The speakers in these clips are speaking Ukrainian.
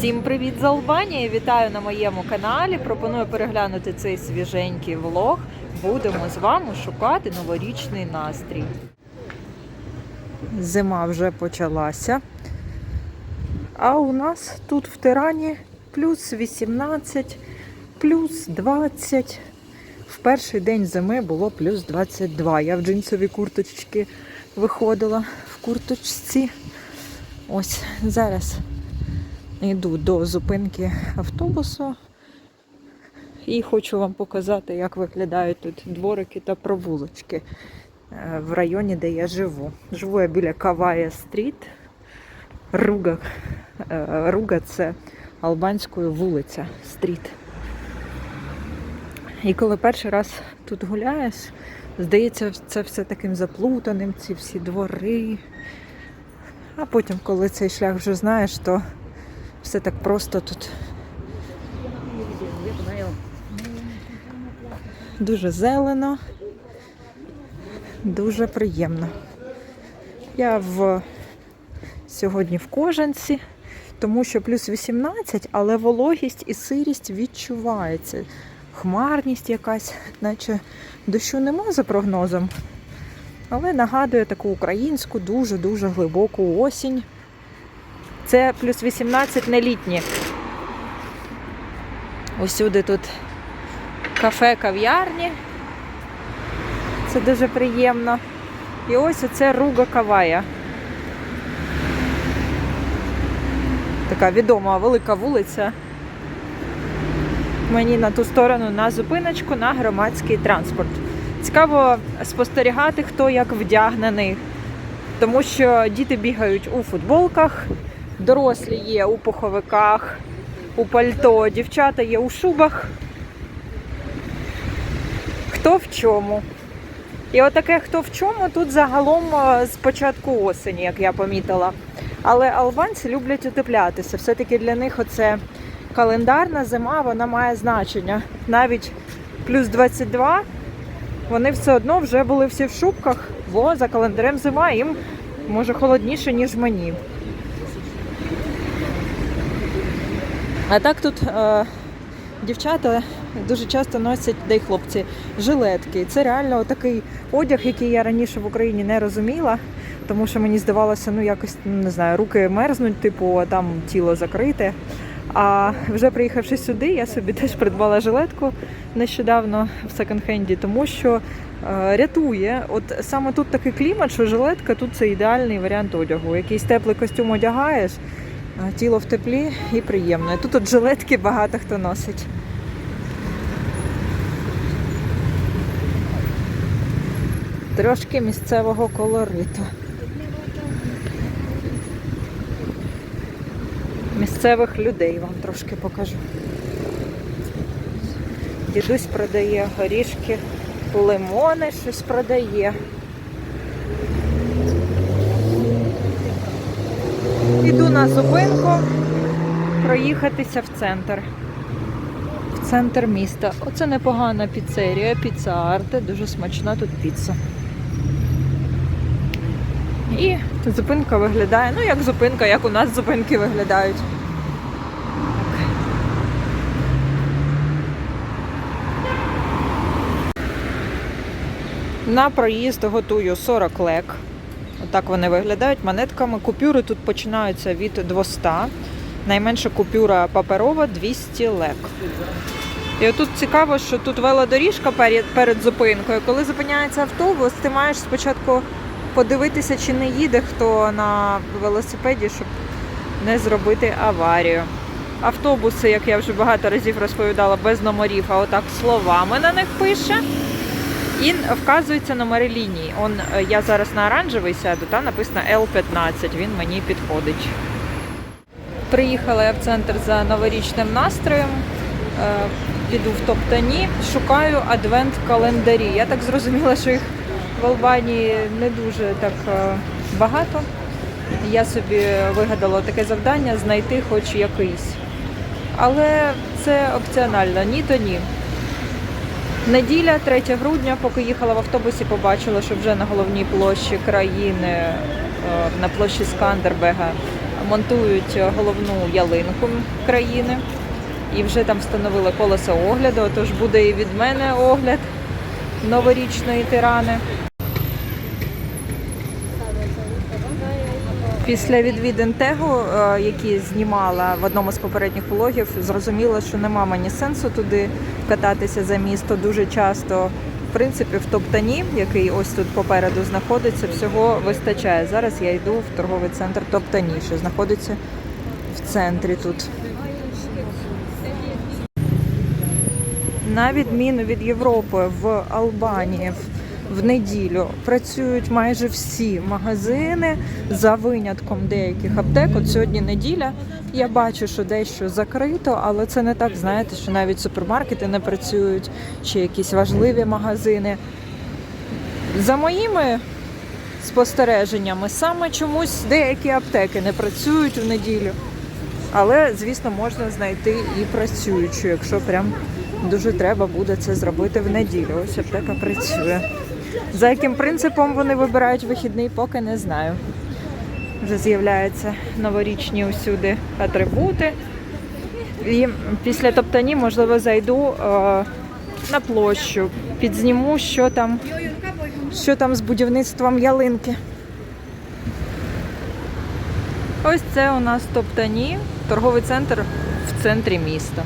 Всім привіт з Албанії! Вітаю на моєму каналі. Пропоную переглянути цей свіженький влог. Будемо з вами шукати новорічний настрій. Зима вже почалася. А у нас тут в Тирані плюс 18, плюс 20. В перший день зими було плюс 22. Я в джинсовій курточці виходила в курточці. Ось зараз йду до зупинки автобусу і хочу вам показати, як виглядають тут дворики та провулочки е, в районі, де я живу. Живу я біля Кавая Стріт. Руга. Е, Руга це албанською вулиця Стріт. І коли перший раз тут гуляєш, здається, це все таким заплутаним, ці всі двори. А потім, коли цей шлях вже знаєш, то все так просто тут. Дуже зелено, дуже приємно. Я в... сьогодні в кожанці, тому що плюс 18, але вологість і сирість відчувається. Хмарність якась, наче дощу нема за прогнозом, але нагадує таку українську дуже-дуже глибоку осінь. Це плюс 18 не літні. Усюди тут кафе, кав'ярні. Це дуже приємно. І ось оце Руга Кавая. Така відома велика вулиця. Мені на ту сторону на зупиночку на громадський транспорт. Цікаво спостерігати, хто як вдягнений, тому що діти бігають у футболках, дорослі є у пуховиках, у пальто, дівчата є у шубах. Хто в чому. І отаке хто в чому тут загалом е, з початку осені, як я помітила. Але албанці люблять утеплятися. Все-таки для них оце календарна зима, вона має значення. Навіть плюс 22 вони все одно вже були всі в шубках, бо за календарем зима їм може холодніше, ніж мені. А так тут е, дівчата дуже часто носять, да й хлопці, жилетки. Це реально такий одяг, який я раніше в Україні не розуміла, тому що мені здавалося, ну якось ну, не знаю, руки мерзнуть, типу, а там тіло закрите. А вже приїхавши сюди, я собі теж придбала жилетку нещодавно в секонд-хенді, тому що е, рятує. От саме тут такий клімат, що жилетка тут це ідеальний варіант одягу. Якийсь теплий костюм одягаєш, тіло в теплі і приємно. Тут от жилетки багато хто носить. Трошки місцевого колориту. Місцевих людей вам трошки покажу. Дідусь продає горішки, лимони щось продає. Іду на зупинку проїхатися в центр. В центр міста. Оце непогана піцерія, піца Арте, дуже смачна тут піца. І зупинка виглядає, ну як зупинка, як у нас зупинки виглядають. На проїзд готую 40 лек. Отак вони виглядають монетками. Купюри тут починаються від 200. Найменша купюра паперова 200 лек. І отут цікаво, що тут велодоріжка перед, перед зупинкою. Коли зупиняється автобус, ти маєш спочатку подивитися, чи не їде хто на велосипеді, щоб не зробити аварію. Автобуси, як я вже багато разів розповідала, без номерів, а отак словами на них пише. І вказуються номери ліній. Он, е, я зараз на оранжевий сяду, та написано L15, він мені підходить. Приїхала я в центр за новорічним настроєм. Е, Піду в топтані, шукаю адвент-календарі. Я так зрозуміла, що їх в Албанії не дуже так е, багато. Я собі вигадала таке завдання знайти хоч якийсь. Але це опціонально, ні то ні. Неділя, 3 грудня, поки їхала в автобусі, побачила, що вже на головній площі країни, е, на площі Скандербега, монтують головну ялинку країни. І вже там встановили колесо огляду, тож буде і від мене огляд новорічної тирани. Після відвідин Тегу, е, які знімала в одному з попередніх влогів, зрозуміла, що нема мені сенсу туди кататися за місто дуже часто. В принципі, в Топтані, який ось тут попереду знаходиться, всього вистачає. Зараз я йду в торговий центр Топтані, що знаходиться в центрі тут. На відміну від Європи в Албанії в- неділю працюють майже всі магазини за винятком деяких аптек. От сьогодні неділя. Я бачу, що дещо закрито, але це не так, знаєте, що навіть супермаркети не працюють, чи якісь важливі магазини. За моїми спостереженнями, саме чомусь деякі аптеки не працюють у неділю. Але, звісно, можна знайти і працюючу, якщо прям дуже треба буде це зробити в неділю. Ось аптека працює. За яким принципом вони вибирають вихідний, поки не знаю. Вже з'являються новорічні усюди атрибути. І після топтані, можливо, зайду е, на площу, підзніму, що там, що там з будівництвом ялинки. Ось це у нас топтані, торговий центр в центрі міста.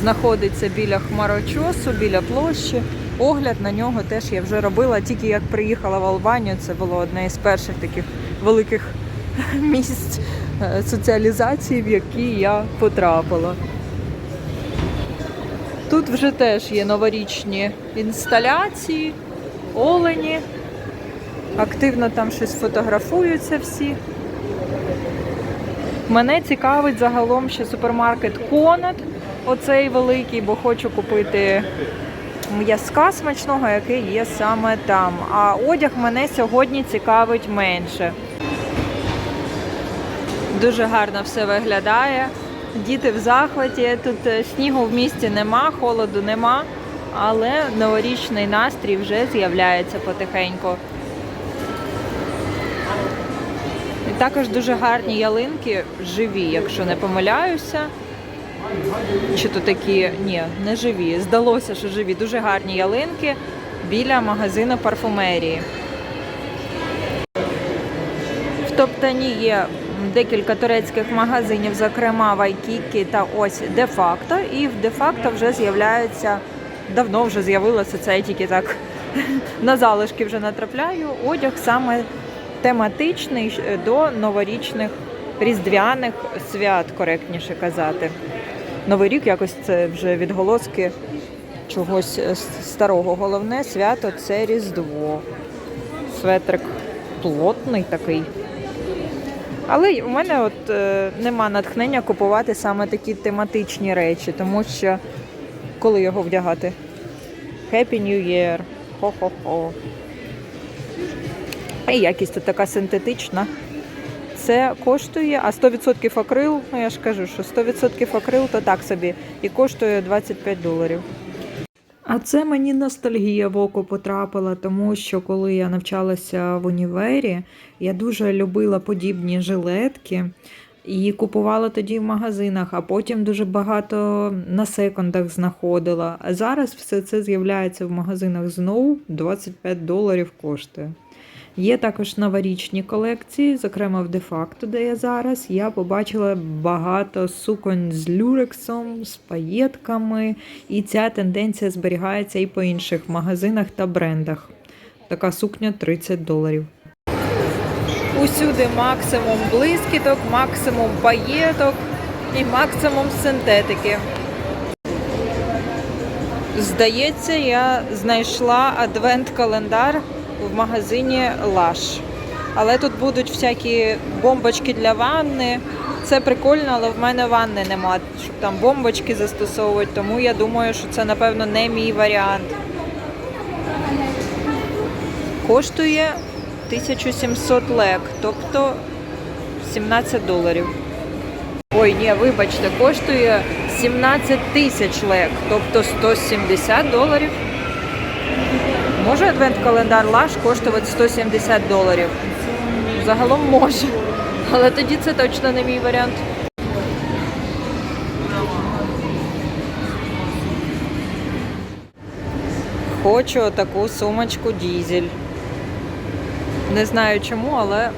Знаходиться біля хмарочосу, біля площі. Огляд на нього теж я вже робила, тільки як приїхала в Албанію. Це було одне із перших таких великих місць е, соціалізації, в які я потрапила. Тут вже теж є новорічні інсталяції, олені. Активно там щось фотографуються всі. Мене цікавить загалом ще супермаркет Конат, оцей великий, бо хочу купити м'язка смачного, який є саме там. А одяг мене сьогодні цікавить менше. Дуже гарно все виглядає. Діти в захваті. Тут е, снігу в місті нема, холоду нема, але новорічний настрій вже з'являється потихеньку. І також дуже гарні ялинки, живі, якщо не помиляюся. Чи то такі, ні, не живі. Здалося, що живі. Дуже гарні ялинки біля магазину парфумерії. В Топтані є декілька турецьких магазинів, зокрема Вайкікі та ось де-факто. І в де-факто вже з'являється, давно вже з'явилося це, я тільки так на залишки вже натрапляю. Одяг саме тематичний е, до новорічних різдвяних свят, коректніше казати. Новий рік якось це вже відголоски чогось е, старого. Головне свято це Різдво. Светрик плотний такий. Але у мене от е, нема натхнення купувати саме такі тематичні речі, тому що коли його вдягати? Happy New Year. Хо-хо-хо. І якість тут така синтетична. Це коштує, а 100% акрил, ну я ж кажу, що 100% акрил то так собі, і коштує 25 доларів. А це мені ностальгія в око потрапила, тому що коли я навчалася в універі, я дуже любила подібні жилетки і купувала тоді в магазинах, а потім дуже багато на секондах знаходила. А зараз все це з'являється в магазинах знову 25 доларів коштує. Є також новорічні колекції, зокрема в де-факто, де я зараз. Я побачила багато суконь з люрексом, з паєтками, і ця тенденція зберігається і по інших магазинах та брендах. Така сукня 30 доларів. Усюди максимум блискіток, максимум паєток і максимум синтетики. Здається, я знайшла адвент-календар в магазині Lush. Але тут будуть всякі бомбочки для ванни. Це прикольно, але в мене ванни нема, щоб там бомбочки застосовувати, тому я думаю, що це, напевно, не мій варіант. Коштує 1700 лек, тобто 17 доларів. Ой, ні, вибачте, коштує 17 тисяч лек, тобто 170 доларів. Може адвент-календар Лаш коштувати 170 доларів? Загалом може. Але тоді це точно не мій варіант. Хочу таку сумочку дізель. Не знаю чому, але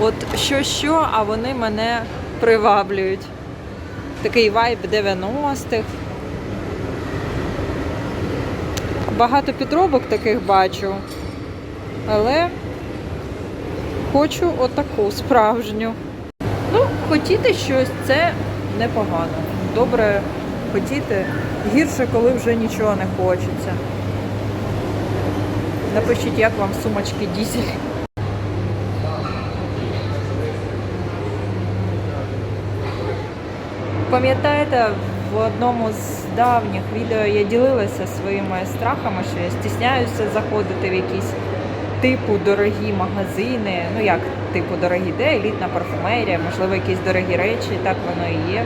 от що-що, а вони мене приваблюють. Такий вайб 90-х. Багато підробок таких бачу. Але хочу отаку справжню. Ну, хотіти щось це непогано. Добре хотіти. Гірше, коли вже нічого не хочеться. Напишіть, як вам сумочки дізель. Пам'ятаєте, в одному з давніх відео я ділилася своїми страхами, що я стісняюся заходити в якісь типу дорогі магазини. Ну як типу дорогі, де елітна парфумерія, можливо, якісь дорогі речі, так воно і є.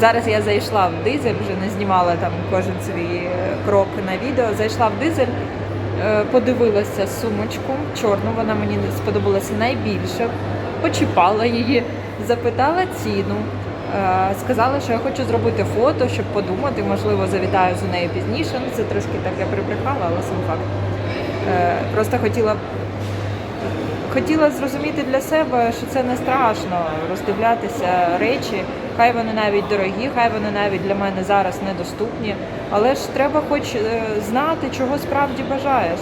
Зараз я зайшла в дизель, вже не знімала там кожен свій е, крок на відео. Зайшла в дизель, е, подивилася сумочку чорну, вона мені сподобалася найбільше. Почіпала її, запитала ціну. Е, Сказала, що я хочу зробити фото, щоб подумати, можливо, завітаю за нею пізніше. Ну, це трошки так я прибрехала, але сам факт. Е, Просто хотіла хотіла зрозуміти для себе, що це не страшно роздивлятися речі. Хай вони навіть дорогі, хай вони навіть для мене зараз недоступні. Але ж треба хоч е, знати, чого справді бажаєш.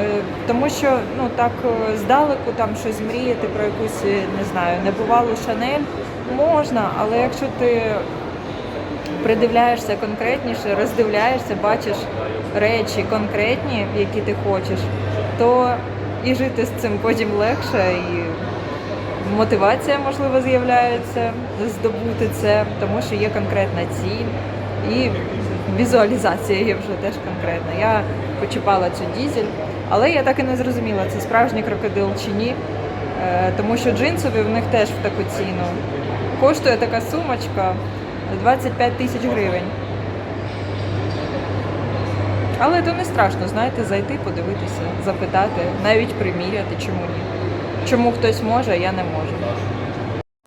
Е, Тому що ну так е, здалеку там щось мріяти про якусь, е, не знаю, небувалу шанель можна, але якщо ти придивляєшся конкретніше, роздивляєшся, бачиш речі конкретні, які ти хочеш, то і жити з цим потім легше, і мотивація, можливо, з'являється здобути це, тому що є конкретна ціль і візуалізація є вже теж конкретна. Я почіпала цю дізель, але я так і не зрозуміла, це справжній крокодил чи ні. Е, Тому що джинсові в них теж в таку ціну. Коштує така сумочка 25 тисяч гривень. Але то не страшно, знаєте, зайти, подивитися, запитати, навіть приміряти, чому ні. Чому хтось може, а я не можу.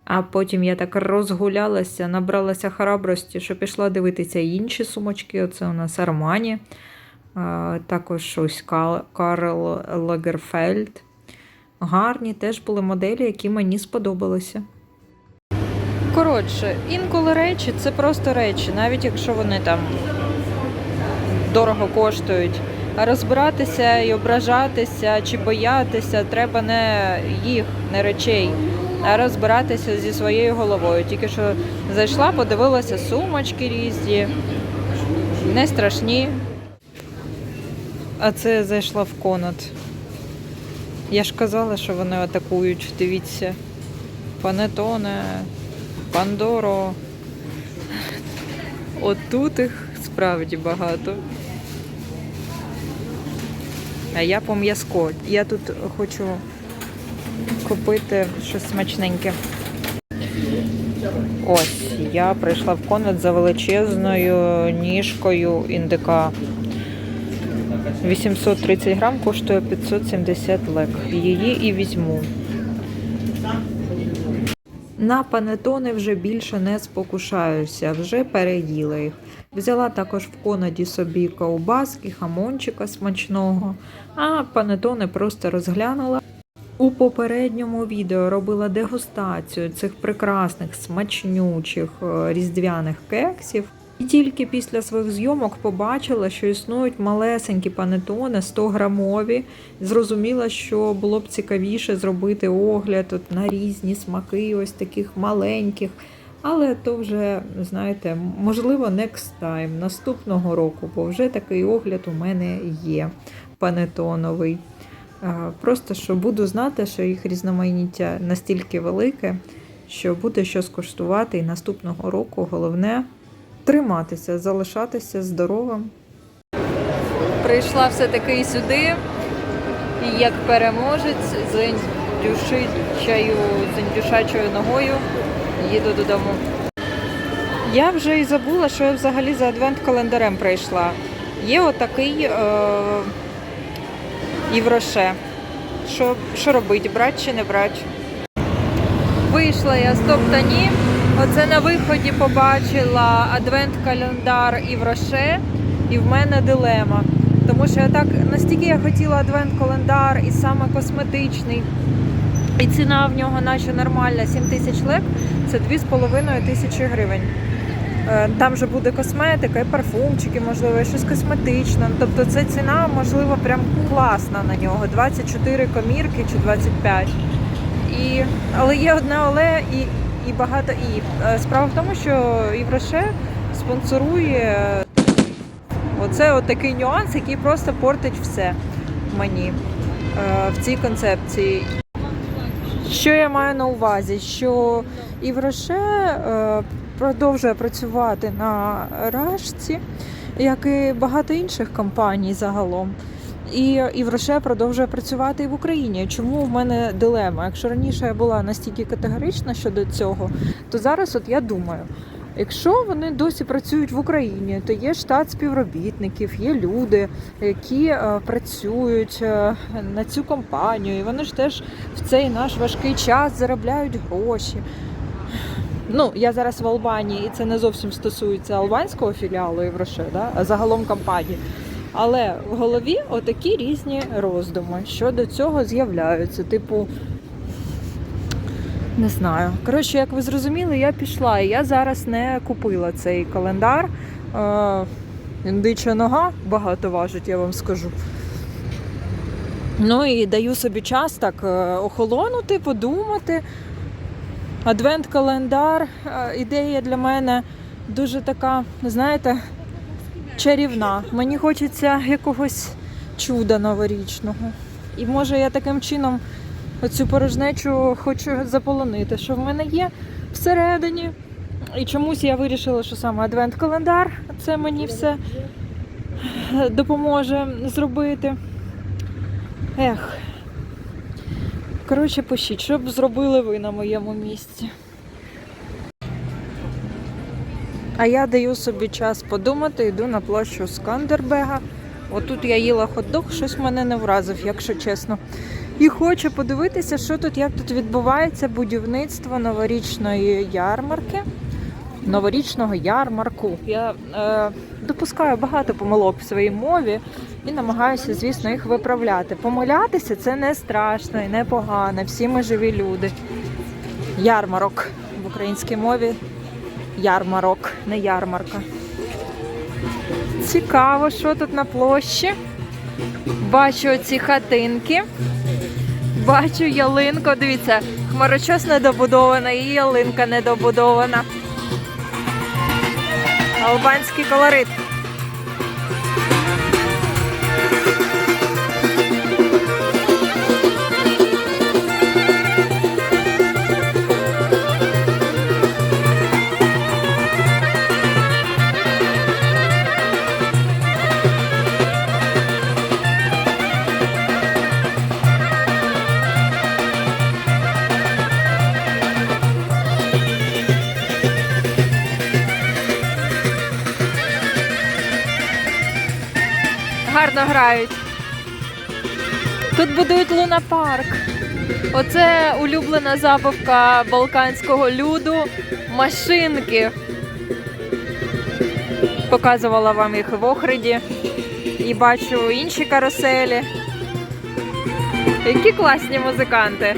А потім я так розгулялася, набралася храбрості, що пішла дивитися інші сумочки. Оце у нас Армані, також ось Карл Лагерфельд. Гарні теж були моделі, які мені сподобалися. Коротше, інколи речі це просто речі, навіть якщо вони там дорого коштують. А розбиратися і ображатися чи боятися треба не їх, не речей, розбиратися зі своєю головою. Тільки що зайшла, подивилася сумочки різні, не страшні. А це зайшла в конат. Я ж казала, що вони атакують. Дивіться. Панетоне, Пандоро. Отут їх справді багато. А я по м'язко. Я тут хочу купити щось смачненьке. Ось, я прийшла в конвент за величезною ніжкою індика. 830 грам коштує 570 лек. Її і візьму. На панетони вже більше не спокушаюся, вже переїла їх. Взяла також в конаді собі ковбаски, хамончика смачного, а панетони просто розглянула. У попередньому відео робила дегустацію цих прекрасних смачнючих е, різдвяних кексів. І тільки після своїх зйомок побачила, що існують малесенькі панетони 100 грамові. Зрозуміла, що було б цікавіше зробити огляд от на різні смаки, ось таких маленьких. Але то вже, знаєте, можливо, next time, наступного року, бо вже такий огляд у мене є панетоновий. Е, Просто що буду знати, що їх різноманіття настільки велике, що буде що скуштувати і наступного року головне триматися, залишатися здоровим. Прийшла все-таки сюди, і як переможець з індюшичою, з індюшачою ногою їду додому. Я вже і забула, що я взагалі за адвент-календарем прийшла. Є отакий е- Івроше. Що, що робити, брати чи не брати? Вийшла я з топтані. Оце на виході побачила адвент-календар і в Роше, і в мене дилема. Тому що я так настільки я хотіла адвент-календар і саме косметичний. І ціна в нього наче нормальна, 7 тисяч лек, це 2,5 тисячі гривень. Е, Там же буде косметика і парфумчики, можливо, і щось косметичне. Тобто це ціна, можливо, прям класна на нього. 24 комірки чи 25. І, але є одне але і, і багато і. Е, Справа в тому, що Євроше спонсорує оце такий нюанс, який просто портить все мені е, в цій концепції. Що я маю на увазі? Що Євроше продовжує працювати на рашці, як і багато інших компаній загалом. І Євроше продовжує працювати і в Україні. Чому в мене дилема? Якщо раніше я була настільки категорична щодо цього, то зараз от я думаю. Якщо вони досі працюють в Україні, то є штат співробітників, є люди, які е, працюють е, на цю компанію, і вони ж теж в цей наш важкий час заробляють гроші. Ну, я зараз в Албанії, і це не зовсім стосується албанського філіалу Євроше, да? а загалом компанії. Але в голові отакі різні роздуми щодо цього з'являються. Типу, не знаю. Коротше, як ви зрозуміли, я пішла, і я зараз не купила цей календар. Е, індича нога багато важить, я вам скажу. Ну і даю собі час так е, охолонути, подумати. Адвент-календар, е, ідея для мене дуже така, знаєте, чарівна. Мені хочеться якогось чуда новорічного. І може я таким чином оцю порожнечу хочу заполонити, що в мене є всередині. І чомусь я вирішила, що саме адвент-календар це мені все допоможе зробити. Ех. Коротше, пишіть, що б зробили ви на моєму місці. А я даю собі час подумати, йду на площу Скандербега. Отут я їла хот-дог, щось мене не вразив, якщо чесно. І хочу подивитися, що тут, як тут відбувається будівництво новорічної ярмарки. Новорічного ярмарку. Я е, допускаю багато помилок в своїй мові і намагаюся, звісно, їх виправляти. Помилятися це не страшно і не погано. Всі ми живі люди. Ярмарок в українській мові. Ярмарок, не ярмарка. Цікаво, що тут на площі. Бачу оці хатинки. Бачу ялинку. Дивіться, хмарочос недобудована і ялинка недобудована. Албанський колорит. Гарно грають. Тут будують лунапарк. Оце улюблена забавка балканського люду. Машинки. Показувала вам їх в Охриді. І бачу інші каруселі. Які класні музиканти.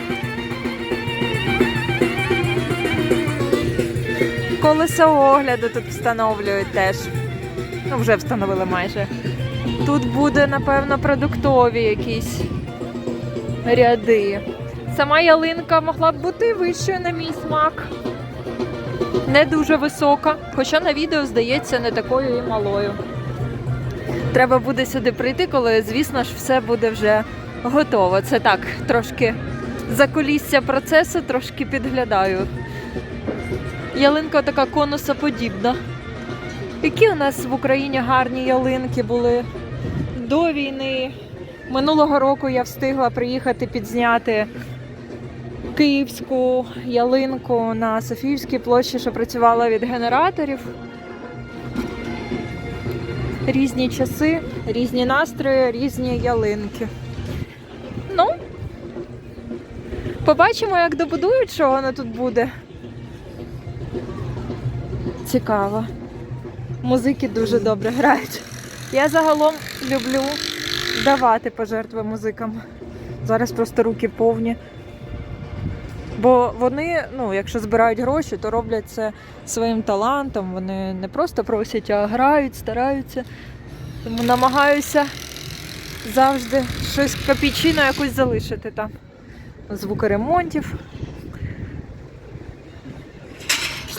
Колесо огляду тут встановлюють теж. Ну, вже встановили майже. Тут буде, напевно, продуктові якісь ряди. Сама ялинка могла б бути вищою на мій смак. Не дуже висока, хоча на відео здається не такою і малою. Треба буде сюди прийти, коли, звісно ж, все буде вже готово. Це так, трошки закулісся процесу, трошки підглядаю. Ялинка така конусоподібна. Які у нас в Україні гарні ялинки були до війни. Минулого року я встигла приїхати підзняти київську ялинку на Софіївській площі, що працювала від генераторів. Різні часи, різні настрої, різні ялинки. Ну, Побачимо, як добудують, що воно тут буде. Цікаво. Музики дуже добре грають. Я загалом люблю давати пожертви музикам. Зараз просто руки повні. Бо вони, ну, якщо збирають гроші, то роблять це своїм талантом. Вони не просто просять, а грають, стараються. Тому намагаюся завжди щось копійчину якусь залишити там. Звуки ремонтів.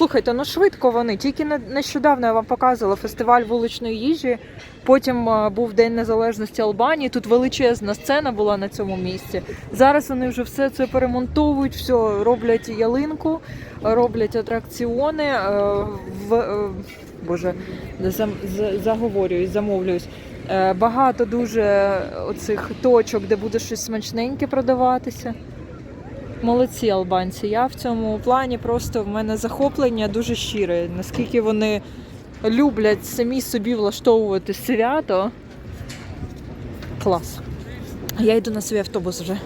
Слухайте, ну швидко вони. Тільки не- нещодавно я вам показувала фестиваль вуличної їжі. Потім е, був День Незалежності Албанії. Тут величезна сцена була на цьому місці. Зараз вони вже все це перемонтовують, все роблять ялинку, роблять атракціони. е, В, е, боже, заговорююсь, замовлююсь. Багато дуже оцих точок, де буде щось смачненьке продаватися. Молодці албанці. Я в цьому плані просто в мене захоплення дуже щире. Наскільки вони люблять самі собі влаштовувати свято. Клас. Я йду на свій автобус вже.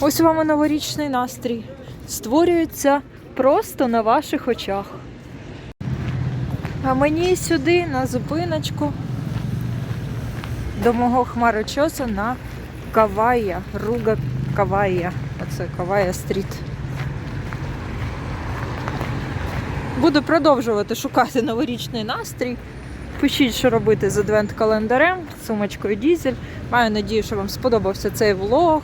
Ось вам і новорічний настрій. Створюється просто на ваших очах. А мені сюди на зупиночку до мого хмарочоса на Кавая, Руга Кавая. Оце Кавая стріт. Буду продовжувати шукати новорічний настрій. Пишіть, що робити з адвент-календарем, сумочкою дізель. Маю надію, що вам сподобався цей влог.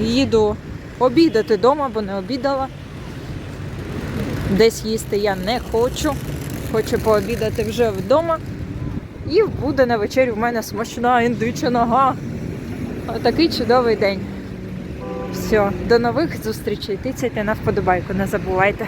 Їду обідати вдома, бо не обідала. Десь їсти я не хочу. Хочу пообідати вже вдома. І буде на вечерю в мене смачна індича нога. Отакий чудовий день. Все, до нових зустрічей. Тицяйте на вподобайку, не забувайте.